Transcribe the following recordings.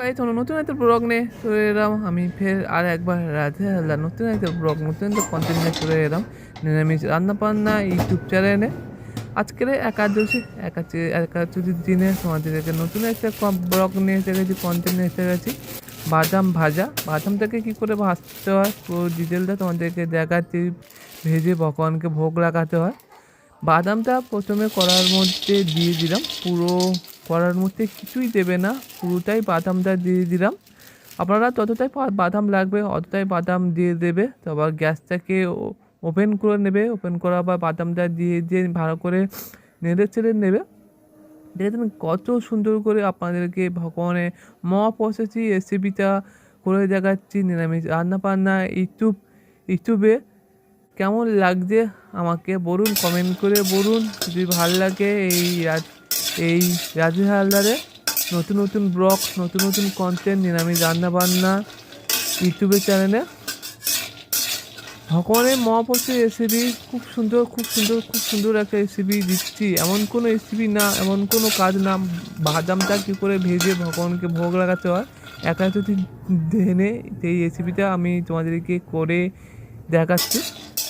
গাই তোমরা নতুন একটা ব্লগ নিয়ে চলে এলাম। আমি ফের আর একবার রাধে আল্লাহ, নতুন একটা ব্লগ নতুন একটা কন্টেন্ট নিয়ে চলে এলাম। নিরামিষ রান্না বান্না ইউটিউব চ্যানেলে আজকের একাদশী একাদশী, একাদশীর দিনে তোমাদেরকে নতুন একটা ব্লগ নিয়ে এসে গেছি কন্টেন্ট নিয়ে এসে গেছি। বাদাম ভাজা। বাদামটাকে কী করে ভাজতে হয়? পুরো ডিটেলটা তোমাদেরকে দেখাচ্ছি। ভেজে ভগবানকে ভোগ লাগাতে হয়। বাদামটা প্রথমে কড়ার মধ্যে দিয়ে দিলাম। পুরো কড়ার মধ্যে কিছুই দেবে না, পুরোটাই বাদামটা দিয়ে দিলাম। আপনারা ততটাই বাদাম লাগবে, অতটাই বাদাম দিয়ে দেবে। তারপর গ্যাসটাকে ওপেন করে নেবে, ওপেন করার পর বাদামটা দিয়ে দিয়ে ভালো করে নেড়ে চেড়ে নেবে। দেখেছেন কত সুন্দর করে আপনাদেরকে ভগবানের মহাপ্রসেসি রেসিপিটা করে দেখাচ্ছি, নিরামিষ রান্না বান্না ইউটিউব, ইউটিউবে। কেমন লাগছে আমাকে বলুন কমেন্ট করে বলুন। যদি ভালো লাগে এই এই রাজু হালদারে নতুন নতুন ব্লগ, নতুন নতুন কন্টেন্ট নিরামিষ রান্না বান্না ইউটিউবের চ্যানেলে ভগবানের মহাপুরুষের রেসিপি খুব সুন্দর খুব সুন্দর খুব সুন্দর একটা রেসিপি দিচ্ছি। এমন কোনো রেসিপি না, এমন কোনো কাজ না। বাদামটা কী করে ভেজে ভগবানকে ভোগ লাগাতে হয় একা যদি দেনে এই রেসিপিটা আমি তোমাদেরকে করে দেখাচ্ছি।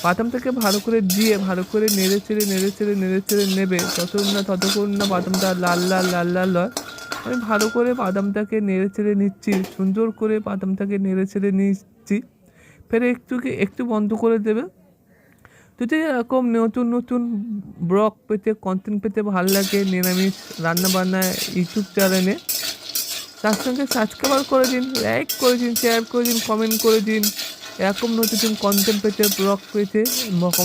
বাদামটাকে ভালো করে দিয়ে, ভালো করে নেড়ে চেড়ে নেড়ে চেড়ে নেড়ে চেড়ে নেবে। ততক্ষণ না ততক্ষণ না বাদামটা লাল লাল লাল লাল হয়। আমি ভালো করে বাদামটাকে নেড়ে চেড়ে নিচ্ছি, সুন্দর করে বাদামটাকে নেড়ে চেড়ে নিচ্ছি। ফের একটু একটু বন্ধ করে দেবে। যদি এরকম নতুন নতুন ব্লগ পেতে কন্টেন্ট পেতে ভালো লাগে, নিরামিষ রান্নাবান্না ইউটিউব চ্যানেলে, তার সঙ্গে সাবস্ক্রাইব করে দিন লাইক করে দিন শেয়ার করে দিন কমেন্ট করে দিন। এরকম নতুন কন্টেন্ট পেতে ব্লগ পেতে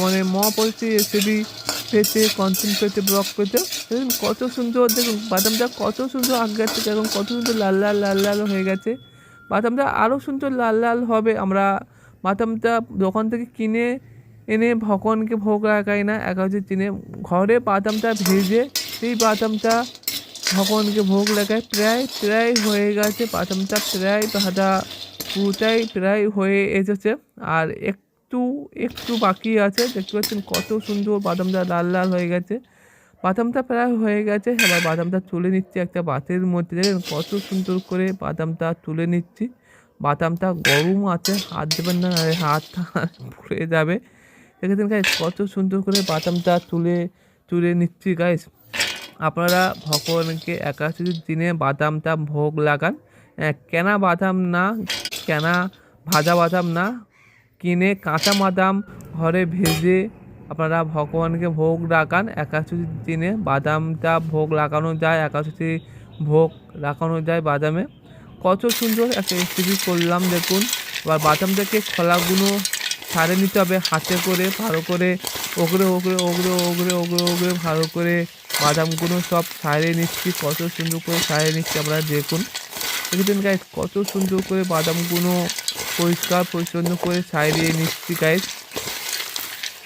মানে মহাপরিচয় রেসিপি পেতে কন্টেন্ট পেতে ব্লগ পেতে দেখুন কত সুন্দর, দেখুন বাদামটা কত সুন্দর আগের থেকে এখন কত সুন্দর লাল লাল লাল লাল হয়ে গেছে। বাদামটা আরও সুন্দর লাল লাল হবে। আমরা বাদামটা দোকান থেকে কিনে এনে ভগবানকে ভোগ লাগাই না একাদশী দিনে ঘরে বাদামটা ভেজে সেই বাদামটা ভগবানকে ভোগ লাগায় প্রায় প্রায় হয়ে গেছে বাদামটা, প্রায় ভাজা পুরোটাই প্রায় হয়ে এসেছে। আর একটু একটু বাকি আছে। দেখতে পাচ্ছেন কত সুন্দর বাদামটা লাল লাল হয়ে গেছে। বাদামটা প্রায় হয়ে গেছে। এবার বাদামটা তুলে নিচ্ছি একটা বাতের মধ্যে। দেখেন কত সুন্দর করে বাদামটা তুলে নিচ্ছি। বাদামটা গরম আছে, হাত দেবেন না হাত পুড়ে যাবে। দেখেছেন গাইস কত সুন্দর করে বাদামটা তুলে তুলে নিচ্ছি গাইস আপনারা ভগবানকে একাদশীর দিনে বাদামটা ভোগ লাগান। কেনা বাদাম না কেনা, ভাজা বাদাম না, কিনে কাঁচা বাদাম ঘরে ভেজে আপনারা ভগবানকে ভোগ লাগান একাদশীর দিনে বাদামটা ভোগ লাগানো যায়, একাদশী ভোগ লাগানো যায় বাদামে। কত সুন্দর একটা রেসিপি করলাম, দেখুন। এবার থেকে খোলাগুলো ছাড়ে নিতে হবে হাতে করে, ভালো করে ওগড়ে ওগড়ে ওগড়ে ওগড়ে ওগড়ে ওগড়ে ভালো করে বাদামগুলো সব ছাড়িয়ে নিচ্ছি। কত সুন্দর করে ছাড়িয়ে নিচ্ছি আপনারা দেখুন। দেখেছেন গাইস কত সুন্দর করে বাদামগুলো পরিষ্কার পরিচ্ছন্ন করে ছাড়িয়ে নিচ্ছি গাইস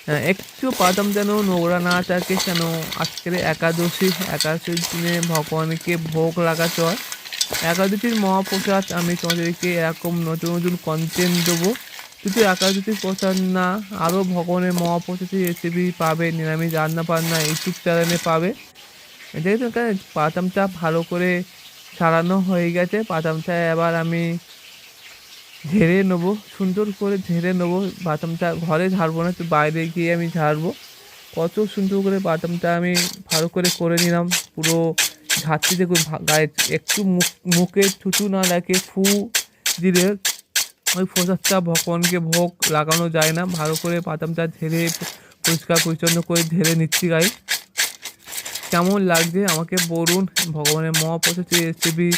হ্যাঁ, একটু বাদাম যেন নোংরা না থাকে কেন আজকের একাদশী একাদশীর দিনে ভগবানকে ভোগ লাগাতে হয় একাদশীর মহাপ্রসাদ আমি তোমাদেরকে এরকম নতুন নতুন কন্টেন্ট দেবো। শুধু একাদশীর প্রসাদ না আরও ভগবানের মহাপ্রসাদের রেসিপি পাবে নিরামিষ রান্না বান্না ইউটিউব চ্যানেলে পাবে। দেখেছেন কেন বাদামটা ভালো করে ছাড়ানো হয়ে গেছে। বাদামটা এবার আমি ঝেড়ে নেব, সুন্দর করে ঝেড়ে নেব। বাদামটা ঘরে ঝাড়বো না তো বাইরে গিয়ে আমি ঝাড়বো। কত সুন্দর করে বাদামটা আমি ভালো করে করে নিলাম, পুরো ঝাড়তে দেখুন গায়ে একটু মুখ মুখে থুতু না লাগে, ফু দিলে ওই প্রসাদটা ভগবানকে ভোগ লাগানো যায় না। ভালো করে বাদামটা ঝেড়ে পরিষ্কার পরিচ্ছন্ন করে ঝেড়ে নিচ্ছি গায়ে। কেমন লাগছে? আমাকে বলুন। ভগবানের মহাপ্রসাদী রেসিপি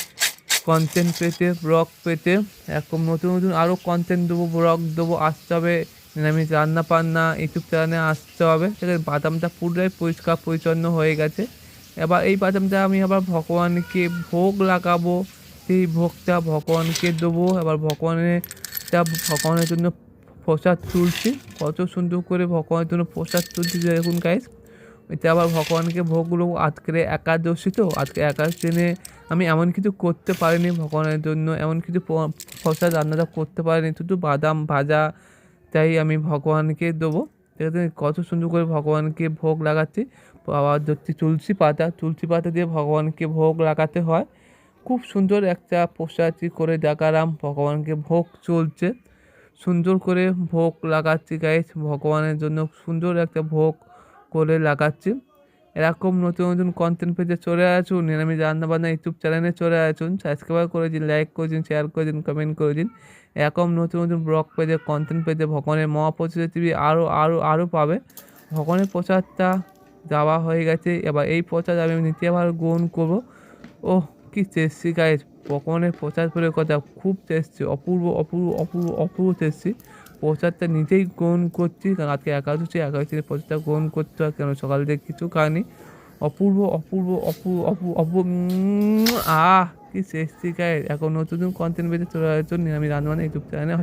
কন্টেন্ট পেতে ব্লগ পেতে। এরকম নতুন নতুন আরও কন্টেন্ট দেবো ব্লগ দেবো, আসতে হবে। নিরামিষ রান্না বান্না, ইউটিউব চ্যানেলে আসতে হবে। আছে বাদামটা পুরোটাই পরিষ্কার, পরিচ্ছন্ন হয়ে গেছে। এবার এই বাদামটা আমি আবার ভগবানকে ভোগ লাগাবো। সেই ভোগটা ভগবানকে দেবো। এবার ভগবানের তা ভগবানের জন্য প্রসাদ তুলছি। কত সুন্দর করে ভগবানের জন্য প্রসাদ তুলছি। দেখুন গাইস এটা আবার ভগবানকে ভোগগুলো আজকের একাদশী তো? আজকে একাদশী দিনে আমি এমন কিছু করতে পারিনি ভগবানের জন্য, এমন কিছু প্রসাদ, রান্নাটা করতে পারিনি, শুধু বাদাম ভাজা তাই আমি ভগবানকে দেবো। আছে? কত সুন্দর করে ভগবানকে ভোগ লাগাচ্ছি। আবার ধরছি তুলসী পাতা তুলসী পাতা দিয়ে ভগবানকে ভোগ লাগাতে হয়। খুব সুন্দর একটা প্রসাদটি করে দেখালাম, ভগবানকে ভোগ চলছে। সুন্দর করে ভোগ লাগাচ্ছি গাইস ভগবানের জন্য সুন্দর একটা ভোগ করে লাগাচ্ছি। এরকম নতুন নতুন কন্টেন্ট পেজে চলে আসুন। নিরামিষ রান্নাবান্না ইউটিউব চ্যানেলে চলে আসুন। সাবস্ক্রাইব করে দিন লাইক করে দিন শেয়ার করে দিন কমেন্ট করে দিন। এরকম নতুন নতুন ব্লগ পেজে কন্টেন্ট পেজে ভগবানের মহাপ্রসাদ টিভি আরও আরও আরও পাবে। ভগবানের প্রচারটা দেওয়া হয়ে গেছে। এবার এই প্রসাদ আমি দ্বিতীয়বার গ্রহণ করব। ও কি টেস্টি গাইজ ভগবানের প্রচার করে কথা, খুব টেস্টি অপূর্ব অপূর্ব অপূর্ব অপূর্ব টেস্টি প্রসাদটা নিজেই গ্রহণ করছি। কারণ আজকে একাদশী একাদশীর প্রচারটা গ্রহণ করতে হয় কেন? সকাল থেকে কিছু খায়নি অপূর্ব অপূর্ব অপূর্ব অপূর্ব অপূর্ব আহ, কি শেষ শিকায় এখন নতুন কন্টেন্ট বেঁধে চলে যাচ্ছে আমি রান্না ইউটিউব চ্যানেলে